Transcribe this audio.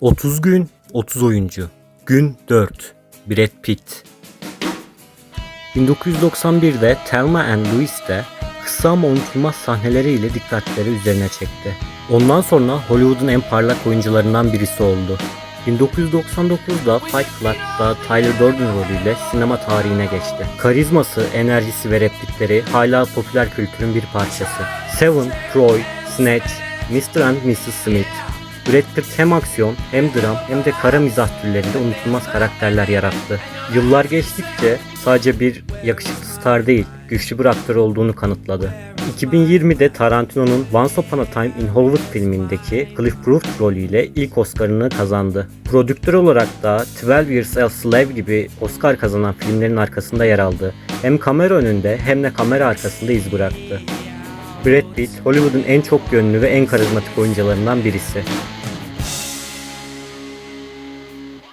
30 gün 30 oyuncu. Gün 4. Brad Pitt. 1991'de Thelma and Louise'de kısa ama unutulmaz sahneleriyle dikkatleri üzerine çekti. Ondan sonra Hollywood'un en parlak oyuncularından birisi oldu. 1999'da Fight Club'da Tyler Durden rolüyle sinema tarihine geçti. Karizması, enerjisi ve replikleri hala popüler kültürün bir parçası. Seven, Troy, Snatch, Mr. and Mrs. Smith, Pitt hem aksiyon hem dram hem de kara mizah türlerinde unutulmaz karakterler yarattı. Yıllar geçtikçe sadece bir yakışıklı star değil, güçlü bir aktör olduğunu kanıtladı. 2020'de Tarantino'nun Once Upon a Time in Hollywood filmindeki Cliff Booth rolüyle ilk Oscar'ını kazandı. Prodüktör olarak da 12 Years a Slave gibi Oscar kazanan filmlerin arkasında yer aldı. Hem kamera önünde hem de kamera arkasında iz bıraktı. Brad Pitt, Hollywood'un en çok yönlü ve en karizmatik oyuncularından birisi.